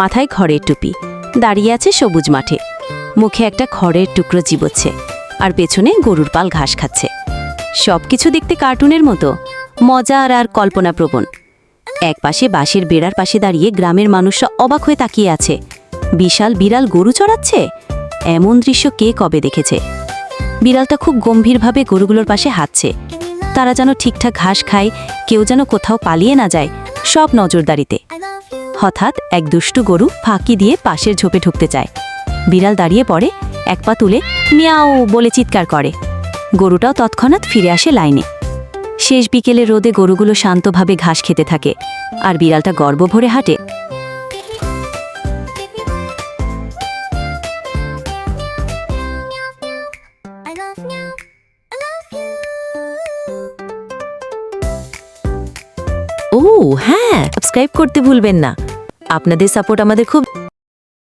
মাথায় খড়ের টুপি। দাঁড়িয়ে আছে সবুজ মাঠে। মুখে একটা খড়ের টুকরো চিবোচ্ছে আর পেছনে গরুর পাল ঘাস খাচ্ছে। সব কিছু দেখতে কার্টুনের মতো, মজার আর কল্পনাপ্রবণ। এক পাশে বাঁশের বেড়ার পাশে দাঁড়িয়ে গ্রামের মানুষরা অবাক হয়ে তাকিয়ে আছে। বিশাল বিড়াল গরু চড়াচ্ছে? এমন দৃশ্য কে কবে দেখেছে? বিড়ালটা খুব গম্ভীরভাবে গরুগুলোর পাশে হাঁটছে। তারা যেন ঠিকঠাক ঘাস খায়, কেউ যেন কোথাও পালিয়ে না যায়, সব নজরদারিতে। হঠাৎ এক দুষ্টু গরু ফাঁকি দিয়ে পাশের ঝোপে ঢুকতে চায়। বিড়াল দাঁড়িয়ে পড়ে এক পা তুলে মিয়াও বলে চিৎকার করে। গরুটাও তৎক্ষণাৎ ফিরে আসে লাইনে। শেষ বিকেলে রোদে গরুগুলো শান্তভাবে ঘাস খেতে থাকে আর বিড়ালটা গর্ব ভরে হাঁটে. ও হ্যাঁ সাবস্ক্রাইব করতে ভুলবেন না। আপনাদের সাপোর্ট আমাদের খুব